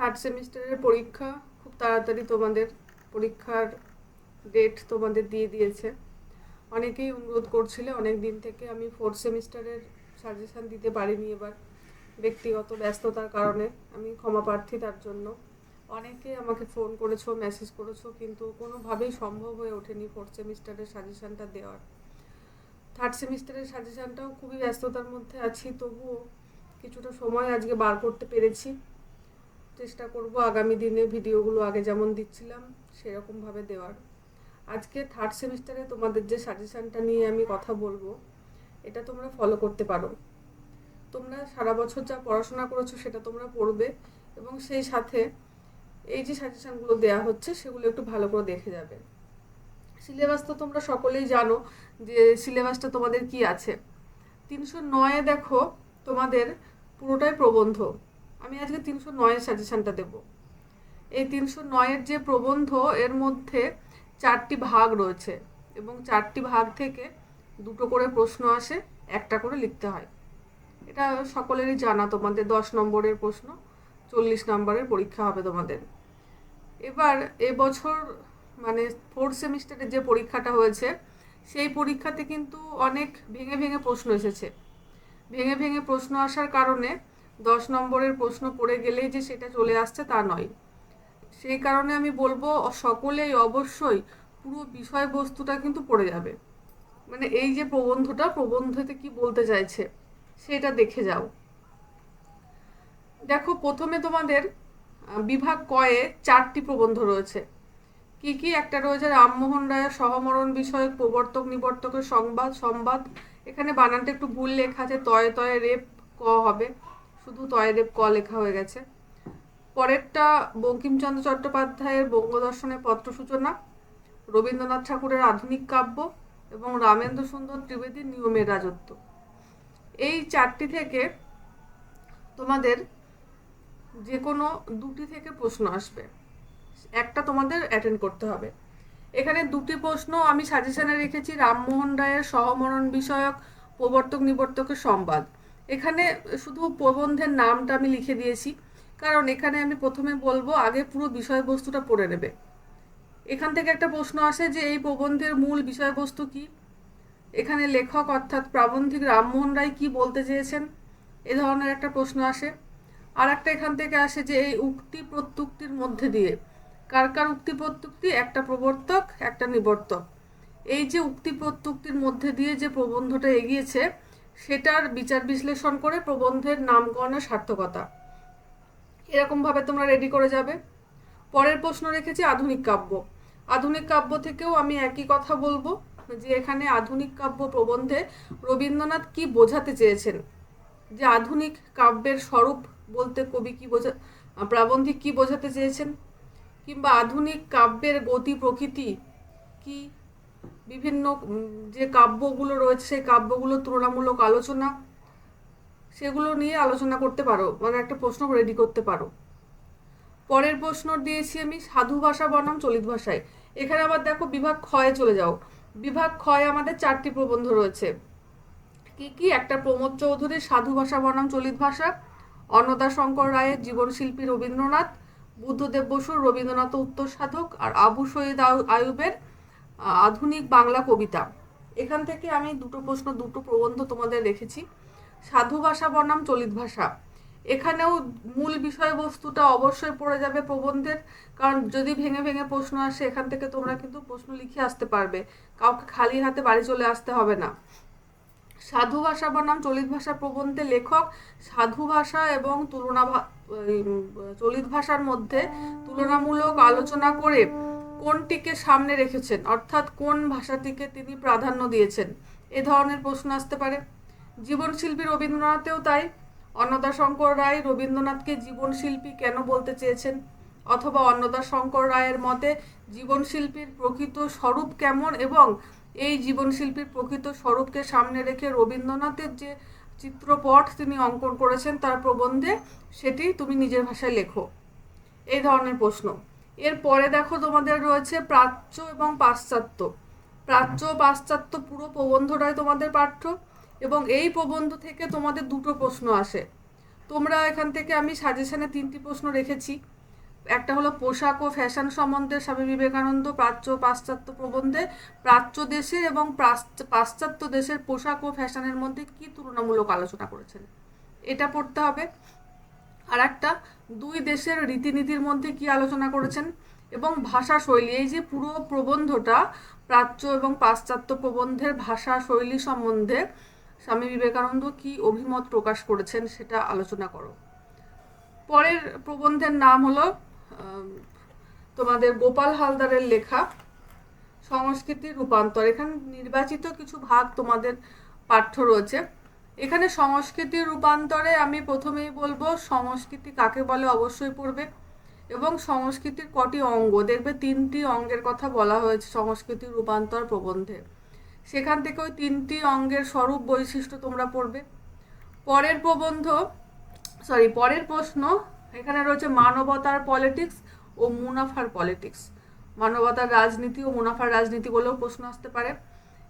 Third সেমিস্টারের পরীক্ষা খুব তাড়াতাড়ি তোমাদের পরীক্ষার ডেট তোমাদের দিয়ে দিয়েছে। অনেকেই অনুরোধ করছিলে অনেক দিন থেকে আমি ফোর্থ সেমিস্টারের সাজেশান দিতে পারিনি এবার ব্যক্তিগত ব্যস্ততার কারণে আমি ক্ষমা প্রার্থী তার জন্য। অনেকে আমাকে ফোন করেছ মেসেজ করেছ, কিন্তু কোনোভাবেই সম্ভব হয়ে ওঠেনি ফোর্থ সেমিস্টারের সাজেশানটা দেওয়ার। থার্ড সেমিস্টারের সাজেশানটাও খুবই ব্যস্ততার মধ্যে আছি, তবুও কিছুটা সময় আজকে বার করতে পেরেছি। চেষ্টা করব আগামী দিনে ভিডিওগুলো আগে যেমন দিচ্ছিলাম, সেরকমভাবে দেওয়ার। আজকে থার্ড সেমিস্টারে তোমাদের যে সাজেশানটা নিয়ে আমি কথা বলব, এটা তোমরা ফলো করতে পারো। তোমরা সারা বছর যা পড়াশোনা করেছ সেটা তোমরা পড়বে এবং সেই সাথে এই যে সাজেশানগুলো দেওয়া হচ্ছে, সেগুলো একটু ভালো করে দেখে যাবে। সিলেবাস তো তোমরা সকলেই জানো যে সিলেবাসটা তোমাদের কি আছে। তিনশো নয়ে দেখো তোমাদের পুরোটাই প্রবন্ধ। আমি আজকে তিনশো নয়ের সাজেশানটা দেব। এই তিনশো নয়ের যে প্রবন্ধ, এর মধ্যে চারটি ভাগ রয়েছে এবং চারটি ভাগ থেকে দুটো করে প্রশ্ন আসে, একটা করে লিখতে হয়। এটা সকলেরই জানা তোমাদের, দশ নম্বরের প্রশ্ন, চল্লিশ নম্বরের পরীক্ষা হবে তোমাদের। এবার এবছর মানে ফোর্থ সেমিস্টারের যে পরীক্ষাটা হয়েছে, সেই পরীক্ষাতে কিন্তু অনেক ভেঙে ভেঙে প্রশ্ন এসেছে। ভেঙে ভেঙে প্রশ্ন আসার কারণে দশ নম্বরের প্রশ্ন পড়ে গেলেই যে সেটা চলে আসছে তা নয়। সেই কারণে আমি বলব, সকলেই অবশ্যই পুরো বিষয়বস্তুটা কিন্তু পড়ে যাবে। মানে এই যে প্রবন্ধটা, প্রবন্ধতে কি বলতে চাইছে, সেটা দেখে যাও। দেখো, প্রথমে তোমাদের বিভাগ কয়ে চারটি প্রবন্ধ রয়েছে। কি কি? একটা রয়েছে রামমোহন রায়ের সহমরণ বিষয়ক, প্রবর্তক নিবর্তকের সংবাদ সংবাদ এখানে বানানটা একটু ভুল লেখা আছে, তয়ে তয়ে রেপ ক হবে। শুধু তয়ে রেপ ক লেখা হয়ে গেছে। পরেরটা বঙ্কিমচন্দ্র চট্টোপাধ্যায়ের বঙ্গদর্শনের পত্র সূচনা রবীন্দ্রনাথ ঠাকুরের আধুনিক কাব্য এবং রামেন্দ্র সুন্দর ত্রিবেদীর নিয়মের রাজত্ব। এই চারটি থেকে তোমাদের যে কোনো দুটি থেকে প্রশ্ন আসবে। একটা তোমাদের অ্যাটেন্ড করতে হবে। এখানে দুটি প্রশ্ন আমি সাজেশনে রেখেছি। রামমোহন রায়ের সহমরণ বিষয়ক প্রবর্তক নিবর্তকের সংবাদ। এখানে শুধু প্রবন্ধের নামটা আমি লিখে দিয়েছি, কারণ এখানে আমি প্রথমে বলব, আগে পুরো বিষয়বস্তুটা পড়ে নেবে। এখান থেকে একটা প্রশ্ন আসে যে, এই প্রবন্ধের মূল বিষয়বস্তু কি? এখানে লেখক অর্থাৎ প্রাবন্ধিক রামমোহন রায় কী বলতে চেয়েছেন? এ ধরনের একটা প্রশ্ন আসে। আর একটা এখান থেকে আসে যে, এই উক্তি প্রত্যুক্তির মধ্যে দিয়ে কার কার উক্তি প্রত্যুক্তি? একটা প্রবর্তক, একটা নিবর্তক। এই যে উক্তি প্রত্যুক্তির মধ্যে দিয়ে যে প্রবন্ধটা এগিয়েছে সেটার বিচার বিশ্লেষণ করে প্রবন্ধের নামকরণের সার্থকতা। এরকমভাবে তোমরা রেডি করে যাবে। পরের প্রশ্ন রেখেছি আধুনিক কাব্য। আধুনিক কাব্য থেকেও আমি একই কথা বলব যে এখানে আধুনিক কাব্য প্রবন্ধে রবীন্দ্রনাথ কি বোঝাতে চেয়েছেন? যে আধুনিক কাব্যের স্বরূপ বলতে কবি কি বোঝা, প্রাবন্ধিক কি বোঝাতে চেয়েছেন? কিংবা আধুনিক কাব্যের গতি প্রকৃতি কি বিভিন্ন যে কাব্যগুলো রয়েছে, সেই কাব্যগুলোর তুলনামূলক আলোচনা, সেগুলো নিয়ে আলোচনা করতে পারো মানে একটা প্রশ্ন রেডি করতে পারো। পরের প্রশ্ন দিয়েছি আমি, সাধু ভাষা বনাম চলিত ভাষায়। এখানে আবার দেখো বিভাগ ক্ষয়ে চলে যাও। বিভাগ ক্ষয়ে আমাদের চারটি প্রবন্ধ রয়েছে। কি কি? একটা প্রমোদ চৌধুরীর সাধু ভাষা বনাম চলিত ভাষা, অন্নদা শঙ্কর রায়ের জীবনশিল্পী রবীন্দ্রনাথ, বুদ্ধদেব বসুর রবীন্দ্রনাথ উত্তর সাধক, আর আবু আয়ু- আয়ুবের আধুনিক বাংলা কবিতা। এখান থেকে আমি দুটো প্রশ্ন, দুটো প্রবন্ধ তোমাদের রেখেছি। সাধু ভাষা বনাম চলিত ভাষা। এখানেও মূল বিষয়বস্তুটা অবশ্যই পড়ে যাবে প্রবন্ধের, কারণ যদি ভেঙে ভেঙে প্রশ্ন আসে, এখান থেকে তোমরা কিন্তু প্রশ্ন লিখে আসতে পারবে। কাউকে খালি হাতে বাড়ি চলে আসতে হবে না। সাধু ভাষা বনাম চলিত ভাষা প্রবন্ধে লেখক সাধু ভাষা এবং তুলনা চলিত ভাষার মধ্যে তুলনামূলক আলোচনা করে কোনটিকে সামনে রেখেছেন? অর্থাৎ কোন ভাষাটিকে তিনি প্রাধান্য দিয়েছেন? এ ধরনের প্রশ্ন আসতে পারে। জীবনশিল্পী রবীন্দ্রনাথেও তাই। অন্নদা শঙ্কর রায় রবীন্দ্রনাথকে জীবনশিল্পী কেন বলতে চেয়েছেন? অথবা অন্নদা শঙ্কর রায়ের মতে, জীবনশিল্পীর প্রকৃত স্বরূপ কেমন এবং এই জীবনশিল্পীর প্রকৃত স্বরূপকে সামনে রেখে রবীন্দ্রনাথের যে চিত্রপট তিনি অঙ্কন করেছেন তার প্রবন্ধে সেটি তুমি নিজের ভাষায় লেখো। এই ধরনের প্রশ্ন। এরপরে দেখো তোমাদের রয়েছে প্রাচ্য এবং পাশ্চাত্য। প্রাচ্য, পাশ্চাত্য পুরো প্রবন্ধটাই তোমাদের পাঠ্য এবং এই প্রবন্ধ থেকে তোমাদের দুটো প্রশ্ন আসে। তোমরা এখান থেকে আমি সাজেশনে তিনটি প্রশ্ন রেখেছি। একটা হলো পোশাক ও ফ্যাশন সম্বন্ধে স্বামী বিবেকানন্দ প্রাচ্য পাশ্চাত্য প্রবন্ধে প্রাচ্য দেশের এবং পাশ্চাত্য দেশের পোশাক ও ফ্যাশনের মধ্যে কি তুলনামূলক আলোচনা করেছেন? এটা পড়তে হবে। আর একটা দুই দেশের রীতিনীতির মধ্যে কি আলোচনা করেছেন? এবং ভাষা শৈলী এই যে পুরো প্রবন্ধটা, প্রাচ্য এবং পাশ্চাত্য প্রবন্ধের ভাষা শৈলী সম্বন্ধে স্বামী বিবেকানন্দ কি অভিমত প্রকাশ করেছেন সেটা আলোচনা করো। পরের প্রবন্ধের নাম হলো তোমাদের গোপাল হালদারের লেখা, সংস্কৃতির রূপান্তর। এখানে নির্বাচিত কিছু ভাগ তোমাদের পাঠ্য রয়েছে। এখানে সংস্কৃতির রূপান্তরে আমি প্রথমেই বলব, সংস্কৃতি কাকে বলে অবশ্যই পড়বে এবং সংস্কৃতির কটি অঙ্গ। দেখবে তিনটি অঙ্গের কথা বলা হয়েছে সংস্কৃতির রূপান্তর প্রবন্ধে। সেখান থেকে ওই তিনটি অঙ্গের স্বরূপ বৈশিষ্ট্য তোমরা পড়বে। পরের প্রবন্ধ সরি পরের প্রশ্ন, এখানে রয়েছে মানবতার পলিটিক্স ও মুনাফার পলিটিক্স মানবতার রাজনীতি ও মুনাফার রাজনীতি বলেও প্রশ্ন আসতে পারে।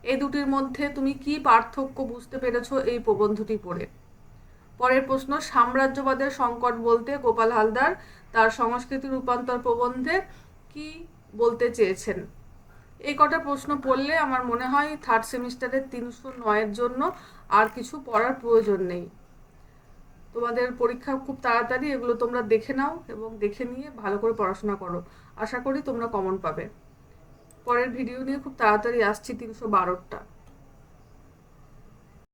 এই দুটির মধ্যে তুমি কি পার্থক্য বুঝতে পেরেছ এই প্রবন্ধটি পড়ে? পরের প্রশ্ন, সাম্রাজ্যবাদের সংকট বলতে গোপাল হালদার তার সংস্কৃতি রূপান্তর প্রবন্ধে কি বলতে চেয়েছেন? এই কটা প্রশ্ন পড়লে আমার মনে হয় থার্ড সেমিস্টারের তিনশো নয়ের জন্য আর কিছু পড়ার প্রয়োজন নেই। তোমাদের পরীক্ষা খুব তাড়াতাড়ি, এগুলো তোমরা দেখে নাও এবং দেখে নিয়ে ভালো করে পড়াশোনা করো। আশা করি তোমরা কমন পাবে। পরের ভিডিও নিয়ে খুব তাড়াতাড়ি আসছি তিনশো বারোটা।